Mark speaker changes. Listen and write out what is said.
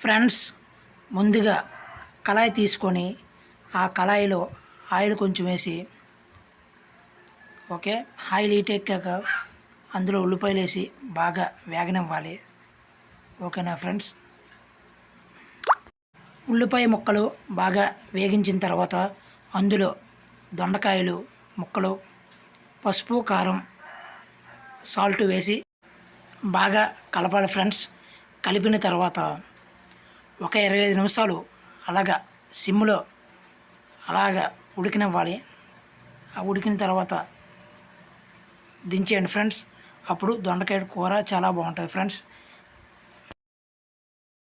Speaker 1: Friends ముందుగా కళాయి తీసుకొని ఆ కళాయిలో ఆయిల్ కొంచెం వేసి ఓకే ఆయిల్ హీట్ ఎక్కాక అందులో ఉల్లిపాయలు వేసి బాగా వేగనివ్వాలి. ఓకేనా ఫ్రెండ్స్? ఉల్లిపాయ ముక్కలు బాగా వేగించిన తర్వాత అందులో దొండకాయలు ముక్కలు పసుపు కారం సాల్ట్ వేసి బాగా కలపాలి ఫ్రెండ్స్. కలిపిన తర్వాత ఒక ఇరవై ఐదు నిమిషాలు అలాగా సిమ్లో అలాగా ఉడికినివ్వాలి. ఆ ఉడికిన తర్వాత దించేయండి ఫ్రెండ్స్. అప్పుడు దొండకాయ కూర చాలా బాగుంటుంది ఫ్రెండ్స్.